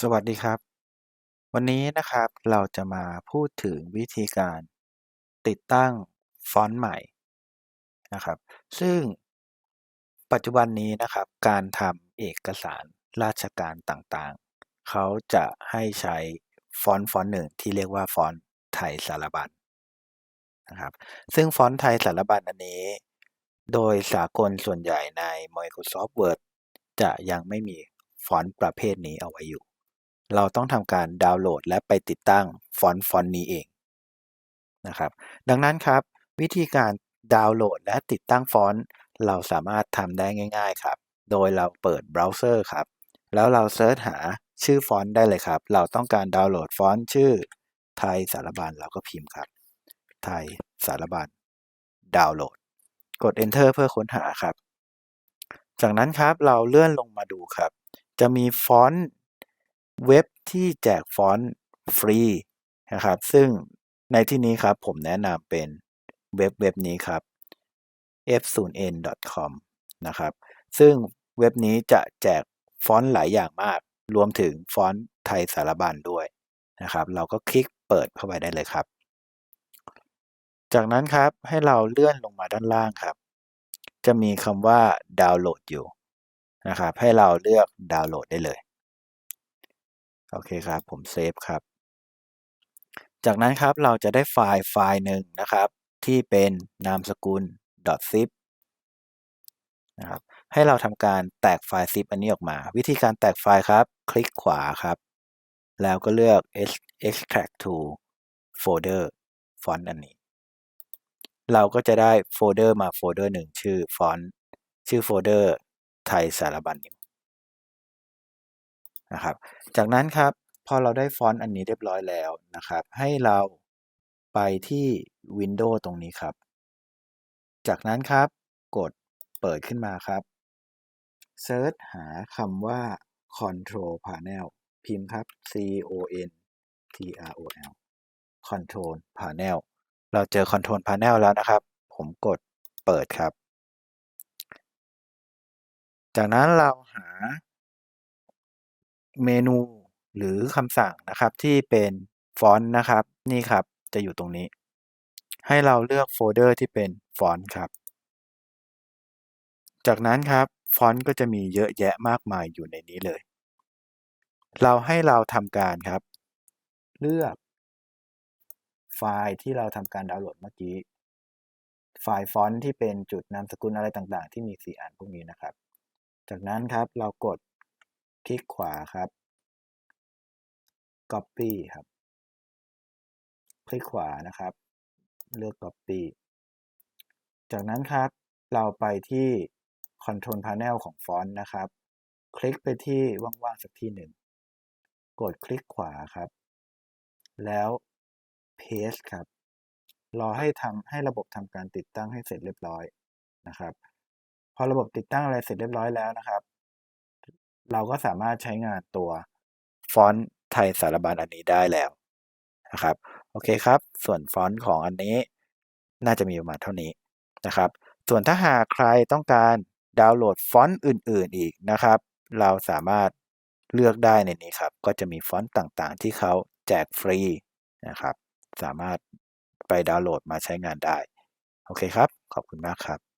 สวัสดีครับ วันนี้นะครับเราจะมาพูดถึงวิธีการติดตั้งฟอนต์ใหม่นะครับ ซึ่งปัจจุบันนี้นะครับการทำเอกสารราชการต่างๆ เขาจะให้ใช้ฟอนต์ฟอนต์หนึ่งที่เรียกว่าฟอนต์ไทยสารบัญนะครับ ซึ่งฟอนต์ไทยสารบัญอันนี้ โดยสากลส่วนใหญ่ใน Microsoft Word จะยังไม่มีฟอนต์ประเภทนี้เอาไว้อยู่ เราต้องทำการดาวน์โหลด และไปติดตั้งฟอนต์ฟอนต์นี้เองนะครับ ดังนั้นครับ วิธีการดาวน์โหลดและติดตั้งฟอนต์เราสามารถทำได้ง่าย ๆครับ โดยเราเปิดเบราว์เซอร์ครับ แล้วเราเซิร์ชหาชื่อฟอนต์ได้เลยครับ เราต้องการดาวน์โหลดฟอนต์ชื่อไทยสารบัญเราก็พิมพ์ครับ ไทยสารบัญดาวน์โหลด กด enter เพื่อค้นหาครับ จากนั้นครับเราเลื่อนลงมาดูครับ จะมีฟอนต์ เว็บที่แจกฟอนต์ฟรีนะครับ ซึ่งในที่นี้ครับผมแนะนำเป็นเว็บเว็บนี้ครับ f0n.com นะครับ ซึ่งเว็บนี้จะแจกฟอนต์หลายอย่างมาก รวมถึงฟอนต์ไทยสารบัญด้วยนะครับ เราก็คลิกเปิดเข้าไปได้เลยครับ จากนั้นครับให้เราเลื่อนลงมาด้านล่างครับ จะมีคำว่าดาวน์โหลดอยู่นะครับ ให้เราเลือกดาวน์โหลดได้เลย โอเคครับ ผมเซฟครับ จากนั้นครับเราจะได้ไฟล์ไฟล์หนึ่งนะครับ ที่เป็นนามสกุล .zip นะครับให้เราทำการแตกไฟล์ zip อันนี้ออกมา วิธีการแตกไฟล์ครับ คลิกขวาครับ แล้วก็เลือก extract to folder ฟอนต์อันนี้ เราก็จะได้โฟลเดอร์มาโฟลเดอร์หนึ่งชื่อฟอนต์ชื่อโฟลเดอร์ไทยสารบัญนะครับ จากนั้นครับพอเราได้ฟอนต์อันนี้เรียบร้อยแล้วนะครับ ให้เราไปที่ Windows ตรงนี้ครับ จากนั้นครับกดเปิดขึ้นมาครับเซิร์ชหาคำว่า Control Panel พิมพ์ครับ C O N T R O L Control Panel เราเจอ Control Panel แล้วนะครับ ผมกดเปิดครับ จากนั้นเราหา เมนูหรือคำสั่งนะครับที่เป็นฟอนต์นะครับนี่ครับจะอยู่ตรงนี้ ให้เราเลือกโฟลเดอร์ที่เป็นฟอนต์ครับ จากนั้นครับฟอนต์ก็จะมีเยอะแยะมากมายอยู่ในนี้เลย เราให้เราทำการครับ เลือกไฟล์ที่เราทำการดาวน์โหลดเมื่อกี้ ไฟล์ฟอนต์ที่เป็นจุดนามสกุลอะไรต่างๆ ที่มีสีอ่านพวกนี้นะครับ จากนั้นครับเรากด คลิกขวาครับ Copy ครับ คลิกขวานะครับ เลือก Copy จากนั้นครับ เราไปที่ Control Panel ของฟอนต์นะครับ คลิกไปที่ว่างๆสักที่หนึ่ง กดคลิกขวาครับ แล้ว Paste ครับ รอให้ทำให้ระบบทำการติดตั้งให้เสร็จเรียบร้อยนะครับ พอระบบติดตั้งอะไรเสร็จเรียบร้อยแล้วนะครับ เราก็สามารถใช้งานตัวฟอนต์ไทยสารบัญอันนี้ได้แล้วนะครับ โอเคครับ ส่วนฟอนต์ของอันนี้น่าจะมีประมาณเท่านี้นะครับ ส่วนถ้าหากใครต้องการดาวน์โหลดฟอนต์อื่น ๆ อีกนะครับ เราสามารถเลือกได้ในนี้ครับ ก็จะมีฟอนต์ต่างๆ ที่เขาแจกฟรีนะครับ สามารถไปดาวน์โหลดมาใช้งานได้ โอเคครับ ขอบคุณมากครับ